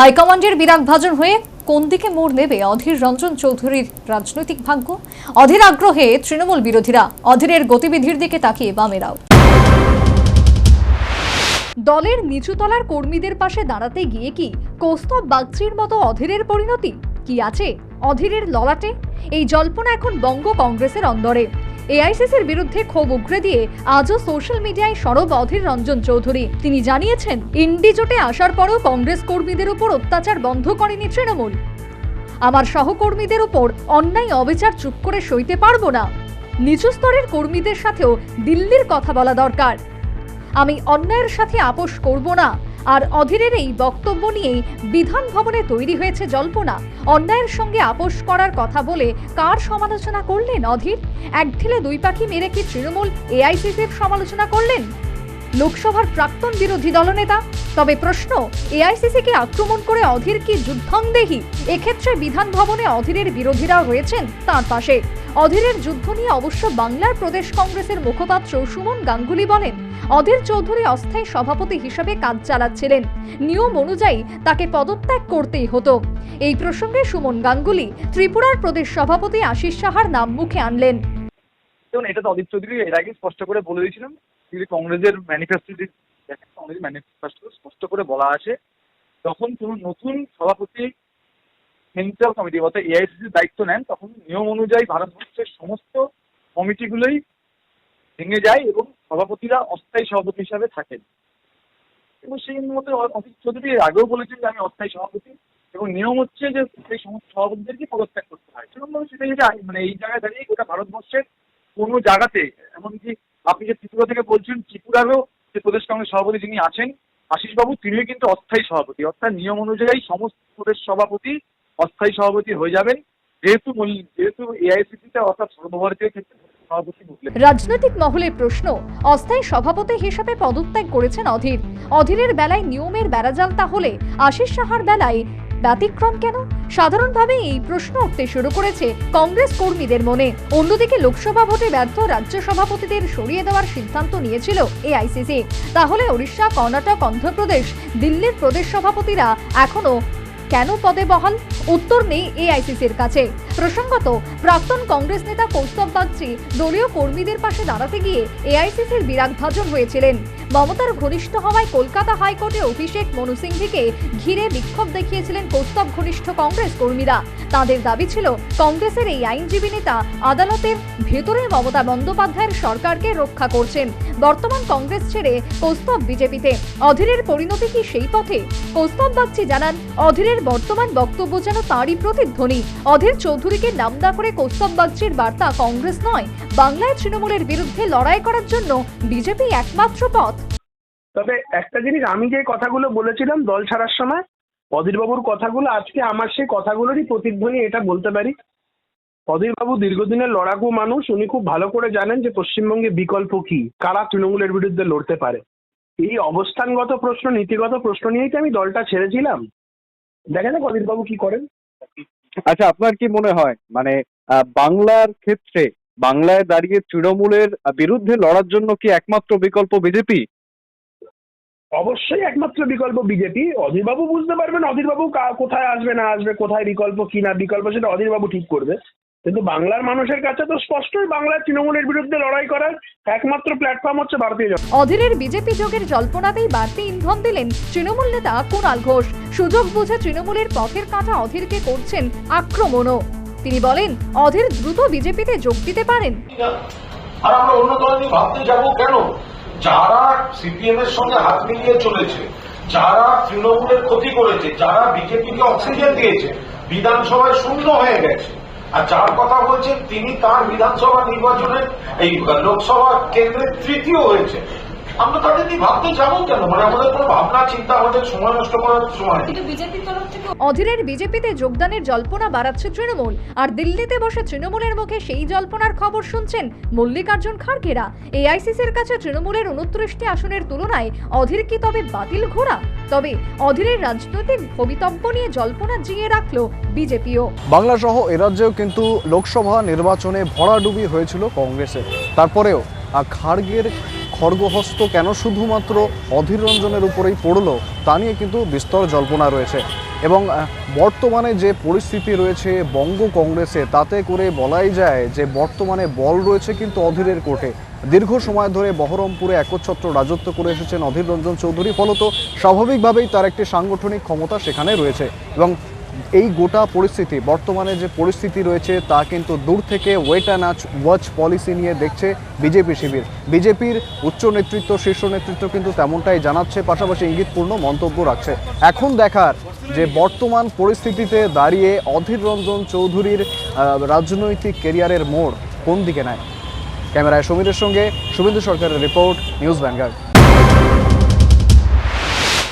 হাইকমান্ডের বিরাগ ভাজন হয়ে কোন দিকে মোড় নেবে অধীর রঞ্জন চৌধুরীর রাজনৈতিক ভাগ্য? অধীর আগ্রহে তৃণমূল বিরোধীরা অধীরের গতিবিধির দিকে তাকিয়ে বামেরাও। দলের নিচুতলার কর্মীদের পাশে দাঁড়াতে গিয়ে কি কৌস্তব বাগচির মতো অধীরের পরিণতি? কি আছে অধীরের ললাটে? এই জল্পনা এখন বঙ্গ কংগ্রেসের অন্দরে। এআইসিসির বিরুদ্ধে ক্ষোভ উগড়ে দিয়ে আজও সোশ্যাল মিডিয়ায় সরব অধীর রঞ্জন চৌধুরী। তিনি জানিয়েছেন ইন্ডি জোটে আসার পরও কংগ্রেস কর্মীদের উপর অত্যাচার বন্ধ করেনি তৃণমূল। আমার সহকর্মীদের উপর অন্যায় অবিচার চুপ করে সইতে পারব না। নিচু স্তরের কর্মীদের সাথেও দিল্লির কথা বলা দরকার। আমি অন্যায়ের সাথে আপোষ করব না। আর অধীরের এই বক্তব্য নিয়েই বিধান ভবনে তৈরি হয়েছে জল্পনা। অন্যায়ের সঙ্গে আপোষ করার কথা বলে কার সমালোচনা করলেন অধীর? এক ঢিলে দুই পাখি মেরে কি তৃণমূল এআইসিসির সমালোচনা করলেন? লোকসভার প্রাক্তন বিরোধী দলনেতা? তবে প্রশ্ন, এআইসিসিকে আক্রমণ করে অধীর কি যুদ্ধংদেহী এক্ষেত্রে বিধান ভবনে অধীরের বিরোধীরাও রয়েছেন তার পাশে। অধীরের যুদ্ধ নিয়ে অবশ্য বাংলার প্রদেশ কংগ্রেসের মুখপাত্র সুমন গাঙ্গুলি বলেন, অধীর চৌধুরী অস্থায়ী সভাপতি হিসেবে কাজ চালাচ্ছিলেন। নিয়ম অনুযায়ী তাকে পদত্যাগ করতেই হতো। এই প্রসঙ্গে সুমন গাঙ্গুলি ত্রিপুরার প্রদেশ সভাপতি আশিস সাহার নাম মুখে আনলেন। এটা তো অদিত চৌধুরী এর আগে স্পষ্ট করে বলে দিয়েছিলাম। ম্যানিফেস্টো কংগ্রেসের ম্যানিফেস্টো স্পষ্ট করে বলা আছে। যখন কোনো নতুন সভাপতি সেন্ট্রাল কমিটি অর্থাৎ এআইসিসির দায়িত্ব নেন, তখন নিয়ম অনুযায়ী ভারতবর্ষের সমস্ত কমিটিগুলোই ভেঙে যায় এবং সভাপতিরা অস্থায়ী সভাপতি হিসাবে থাকেন এবং সেই মতো অজিত চৌধুরী আগেও বলেছেন যে আমি অস্থায়ী সভাপতি এবং নিয়ম হচ্ছে যে সেই সমস্ত সভাপতিদেরকে পদত্যাগ করতে হয় সেরকম সেটাই হচ্ছে আইন। মানে এই জায়গায় দাঁড়িয়ে গোটা ভারতবর্ষের কোনো জায়গাতে, এমনকি আপনি যে ত্রিপুরা থেকে বলছেন, ত্রিপুরারও যে প্রদেশ কংগ্রেস সভাপতি যিনি আছেন, আশিসবাবু, তিনিও কিন্তু অস্থায়ী সভাপতি অর্থাৎ নিয়ম অনুযায়ী সমস্ত প্রদেশ সভাপতি অস্থায়ী সভাপতি হয়ে যাবেন। যেহেতু যেহেতু এআইসিসিতে অর্থাৎ সর্বভারতীয় ক্ষেত্রে রাজনৈতিক মহলের প্রশ্ন, অস্থায়ী সভাপতি হিসেবে পদত্যাগ করেছেন অধীর। অধীরের বেলায় নিয়মের বেড়াজাল তাহলে আশিস সাহার বেলায় ব্যতিক্রম কেন? সাধারণভাবে এই প্রশ্ন উঠতে শুরু করেছে কংগ্রেস কর্মীদের মনে। অন্যদিকে লোকসভা ভোটে ব্যর্থ রাজ্য সভাপতিদের সরিয়ে দেওয়ার সিদ্ধান্ত নিয়েছিল এআইসিসি। তাহলে ওড়িশা, কর্ণাটক, অন্ধ্রপ্রদেশ, দিল্লির প্রদেশ সভাপতিরা এখনও কেন পদে বহাল? উত্তর নেই এআইসিসির কাছে। প্রসঙ্গত, প্রাক্তন কংগ্রেস নেতা কৌস্তব বাগচি দলীয় কর্মীদের পাশে দাঁড়াতে গিয়ে এআইসিসির বিরাগভাজন হয়েছিলেন। মমতার ঘনিষ্ঠ হওয়ায় কলকাতা হাইকোর্টে অভিষেক মনু সিংভিকে ঘিরে বিক্ষোভ দেখিয়েছিলেন কৌস্তব ঘনিষ্ঠ কংগ্রেস কর্মীরা। তাদের দাবি ছিল, কংগ্রেসের এই আইনজীবী নেতা আদালতের ভেতরে মমতা বন্দ্যোপাধ্যায়ের সরকারকে রক্ষা করছেন। বর্তমান কংগ্রেস ছেড়ে কৌস্তব বিজেপিতে। অধীরের পরিণতি কি সেই পথে? কৌস্তব বাগচি জানান, অধীরের বর্তমান বক্তব্য যেন তারই প্রতিধ্বনি। অধীর চৌধুরীকে নাম নামদা করে কৌস্তব বাগচির বার্তা কংগ্রেস নয়। বাংলায় তৃণমূলের বিরুদ্ধে লড়াই করার জন্য বিজেপি একমাত্র পথ। তবে একটা জিনিস, আমি যে কথাগুলো বলেছিলাম দল ছাড়ার সময়, অধীরবাবুর কথাগুলো, আজকে আমার সেই কথাগুলোরই প্রতিধ্বনি এটা বলতে পারি। অধীরবাবু দীর্ঘদিনের লড়াকু মানুষ, উনি খুব ভালো করে জানেন যে পশ্চিমবঙ্গে বিকল্প কি, কারা তৃণমূলের বিরুদ্ধে লড়তে পারে। এই অবস্থানগত প্রশ্ন, নীতিগত প্রশ্ন নিয়েই কি আমি দলটা ছেড়েছিলাম। দেখা যাক অধীরবাবু কি করেন। আচ্ছা আপনার কি মনে হয়? মানে বাংলার ক্ষেত্রে, বাংলায় দাঁড়িয়ে তৃণমূলের বিরুদ্ধে লড়ার জন্য কি একমাত্র বিকল্প বিজেপি? অবশ্যই একমাত্র বিকল্প বিজেপি। অধীরবাবু বুঝতে পারবেন অধীরবাবু কোথায় আসবে না আসবে কোথায় বিকল্প কি না বিকল্প সেটা অধীরবাবু ঠিক করবে। কিন্তু বাংলার মানুষের কাছে তো স্পষ্টই বাংলার তৃণমূলের বিরুদ্ধে লড়াই করার একমাত্র প্ল্যাটফর্ম হচ্ছে ভারতীয় জনতা। অধীরের বিজেপি যোগের জল্পনাতেই বাড়তি ইন্ধন দিলেন তৃণমূল নেতা কুণাল ঘোষ। সুযোগ বুঝে তৃণমূলের পথের কাঁটা অধীরকে করছেন আক্রমণও। তিনি বলেন অধীর দ্রুত বিজেপিতে যোগ দিতে পারেন। আর আমরা অন্য দল নিয়ে ভাবতে যাব কেন? যারা সিপিএম এর সঙ্গে হাত মিলিয়ে চলেছে, যারা তৃণমূলের ক্ষতি করেছে, যারা বিজেপিকে অক্সিজেন দিয়েছে, বিধানসভায় শূন্য হয়ে গেছে। আর যার কথা বলছেন তিনি তার বিধানসভা নির্বাচনের এই লোকসভা কেন্দ্রে তৃতীয় হয়েছে। আমরা তাদের নিয়ে ভাবতে যাব কেন? মানে আমাদের কোনো ভাবনা চিন্তা আমাদের সময় নষ্ট করার সময়। অধীরের বিজেপিতে যোগদানের জল্পনা বাড়াচ্ছে তৃণমূল আর দিল্লিতে বসে তৃণমূলের মুখে সেই জল্পনার খবর শুনছেন মল্লিকার্জুন খাড়গেরা। এআইসিসির কাছে তৃণমূলের উনত্রিশটি আসনের তুলনায় অধীর কি তবে বাতিল ঘোরা তবে অধীরের রাজনৈতিক ভবিতব্য নিয়ে জল্পনা জিয়ে রাখল বিজেপিও। বাংলা সহ এরাজ্যেও কিন্তু লোকসভা নির্বাচনে ভরাডুবি হয়েছিল কংগ্রেসে তারপরেও খাড়গের খড়গহস্ত কেন শুধুমাত্র অধীর রঞ্জনের উপরেই পড়ল, তা নিয়ে কিন্তু বিস্তর জল্পনা রয়েছে। এবং বর্তমানে যে পরিস্থিতি রয়েছে বঙ্গ কংগ্রেসে, তাতে করে বলাই যায় যে বর্তমানে বল রয়েছে কিন্তু অধীরের কোর্টে দীর্ঘ সময় ধরে বহরমপুরে একচ্ছত্র রাজত্ব করে এসেছেন অধীর রঞ্জন চৌধুরী, ফলত স্বাভাবিকভাবেই তার একটি সাংগঠনিক ক্ষমতা সেখানে রয়েছে। এবং এই গোটা পরিস্থিতি, বর্তমানে যে পরিস্থিতি রয়েছে তা কিন্তু দূর থেকে ওয়েট অ্যান্ড ওয়াচ পলিসি নিয়ে দেখছে বিজেপি শিবির। বিজেপির উচ্চ নেতৃত্ব, শীর্ষ নেতৃত্ব কিন্তু তেমনটাই জানাচ্ছে, পাশাপাশি ইঙ্গিতপূর্ণ মন্তব্য রাখছে। এখন দেখার যে বর্তমান পরিস্থিতিতে দাঁড়িয়ে অধীর রঞ্জন চৌধুরীর রাজনৈতিক কেরিয়ারের মোড় কোন দিকে নেয়? ক্যামেরায় সমীরের সঙ্গে শুভেন্দু সরকারের রিপোর্ট, নিউজ ভ্যানগার্ড